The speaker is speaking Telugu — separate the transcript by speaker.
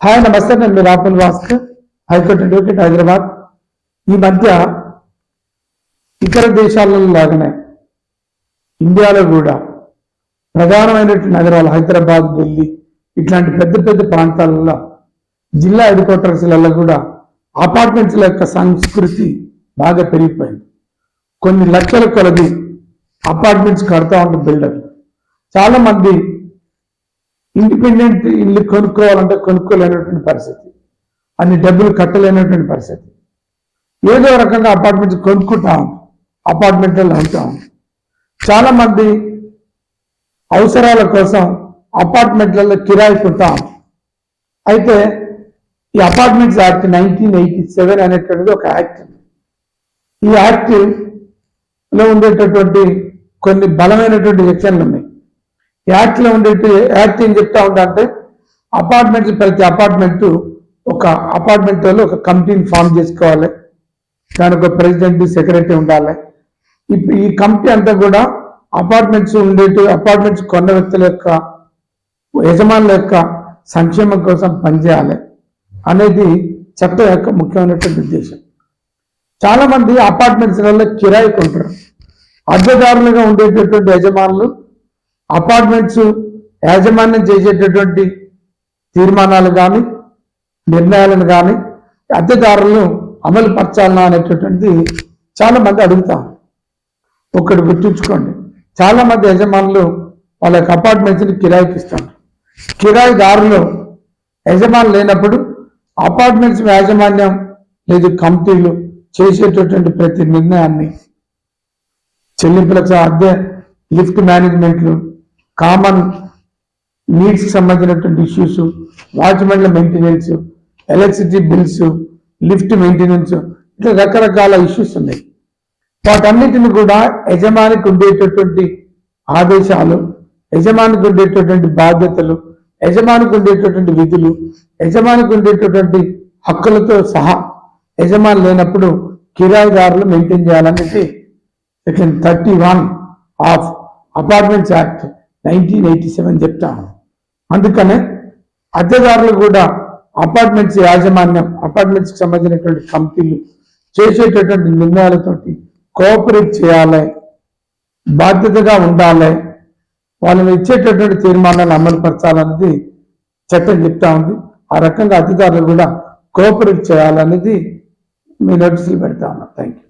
Speaker 1: హాయ్ నమస్తే నేను మీ Rahul Bhaskar high court advocate Hyderabad. ఈ మధ్య ఇతర దేశాలలో లాగానే ఇండియాలో కూడా ప్రధానమైనటువంటి నగరాలు హైదరాబాద్ ఢిల్లీ ఇట్లాంటి పెద్ద పెద్ద ప్రాంతాలలో జిల్లా హెడ్ క్వార్టర్స్లలో కూడా అపార్ట్మెంట్స్ల యొక్క సంస్కృతి బాగా పెరిగిపోయింది. కొన్ని లక్షల కొలది అపార్ట్మెంట్స్ కడతా ఉంటారు బిల్డర్ చాలామంది ఇండిపెండెంట్ ఇల్లు కొనుక్కోవాలంటే కొనుక్కోలేనటువంటి పరిస్థితి. అన్ని డబ్బులు కట్టలేనటువంటి పరిస్థితి. ఏదో రకంగా అపార్ట్మెంట్ కొనుక్కుంటాం అపార్ట్మెంట్లలో ఉంటాం చాలామంది అవసరాల కోసం అపార్ట్మెంట్లలో కిరాయి కొంటాం అయితే ఈ apartments act nineteen eighty seven అనేటువంటిది ఒక యాక్ట్. ఈ యాక్ట్లో ఉండేటటువంటి కొన్ని బలమైనటువంటి సెక్షన్లు ఉన్నాయి. యాక్ట్లో ఉండే యాక్ట్ ఏం చెప్తా ఉంటా అంటే అపార్ట్మెంట్స్ ప్రతి అపార్ట్మెంట్ ఒక అపార్ట్మెంట్ వాళ్ళు ఒక కమిటీని ఫామ్ చేసుకోవాలి. దానికి ఒక ప్రెసిడెంట్ సెక్రటరీ ఉండాలి. ఈ- ఈ కమిటీ అంతా కూడా అపార్ట్మెంట్స్ ఉండేటి అపార్ట్మెంట్స్ కొన్న వ్యక్తుల యొక్క యజమానుల యొక్క సంక్షేమం కోసం పనిచేయాలి అనేది చట్టం యొక్క ముఖ్యమైనటువంటి ఉద్దేశం. చాలా మంది అపార్ట్మెంట్స్లలో కిరాయికి కొంటారు. అద్దెదారులుగా ఉండేటటువంటి యజమానులు అపార్ట్మెంట్స్ యాజమాన్యం చేసేటటువంటి తీర్మానాలు కానీ నిర్ణయాలను కానీ అద్దెదారులను అమలు పరచాలన్నా అనేటటువంటిది చాలా మంది అడుగుతాం ఒక్కడు గుర్తుంచుకోండి. చాలా మంది యజమానులు వాళ్ళ యొక్క అపార్ట్మెంట్స్ని కిరాయికి ఇస్తారు కిరాయిదారులు యజమానులు లేనప్పుడు అపార్ట్మెంట్స్ యాజమాన్యం లేదు కంపెనీలు చేసేటటువంటి ప్రతి నిర్ణయాన్ని చెల్లింపులకు అద్దె లిఫ్ట్ మేనేజ్మెంట్లు కామన్ నీడ్స్ సంబంధించినటువంటి issues వాచ్మెన్ల maintenance electricity bills lift maintenance ఇట్లా రకరకాల ఇష్యూస్ ఉన్నాయి. వాటన్నిటిని కూడా యజమానికి ఉండేటటువంటి ఆదేశాలు యజమానికి ఉండేటటువంటి బాధ్యతలు యజమానికి ఉండేటటువంటి విధులు యజమానికి ఉండేటటువంటి హక్కులతో సహా యజమాని లేనప్పుడు కిరాయిదారులు మెయింటైన్ చేయాలనేది section thirty one of apartments act nineteen eighty seven చెప్తాను అందుకనే అద్దెదారులు కూడా అపార్ట్మెంట్స్ యాజమాన్యం అపార్ట్మెంట్స్కి సంబంధించినటువంటి కంపెనీలు చేసేటటువంటి నిర్ణయాలతోటి కోఆపరేట్ చేయాలి బాధ్యతగా ఉండాలి వాళ్ళని ఇచ్చేటటువంటి తీర్మానాలు అమలు పరచాలన్నది చట్టం చెప్తా ఉంది. ఆ రకంగా అధికారులు కూడా కోఆపరేట్ చేయాలనేది మీ నోటీసులు పెడతా ఉన్నా. Thank you